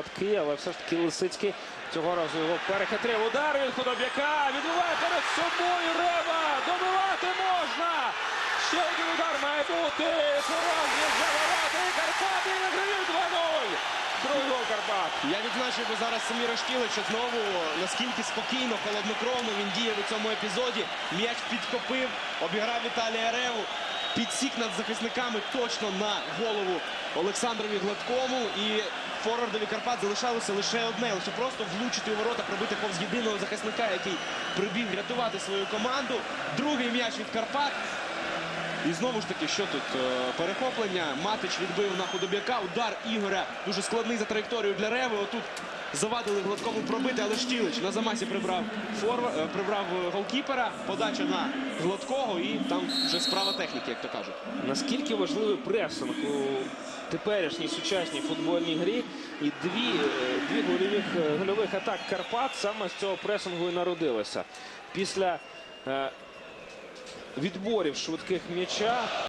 гладкий, але все ж таки Лисицький цього разу його перехитрив. Удар від худоб'яка. Відбиває перед собою Рева. Добивати можна. Ще один удар має бути. Порожнє завороти. І Карпати виграють 2-0. Другий Карпат. Я відзначив би зараз Саміра Штілича знову наскільки спокійно, холоднокровно він діяв у цьому епізоді. М'яч підкопив, обіграв Віталія Реву, підсік над захисниками точно на голову Олександрові Гладкому. І форвардові Карпат залишалося лише одне, лише просто влучити у ворота, пробити повз єдиного захисника, який прибіг рятувати свою команду. Другий м'яч від Карпат. І знову ж таки, що тут е, перехоплення. Матич відбив на худобяка. Удар Ігоря дуже складний за траєкторію для Реви. Отут завадили гладкому пробити, але Штілич на замасі прибрав форва, е, прибрав е, голкіпера. Подача на гладкого і там вже справа техніки, як то кажуть. Наскільки важливий пресинг у теперішній сучасній футбольній грі і дві, е, дві гольових, гольових атак Карпат саме з цього пресингу і народилися. Після е, відборів швидких м'яча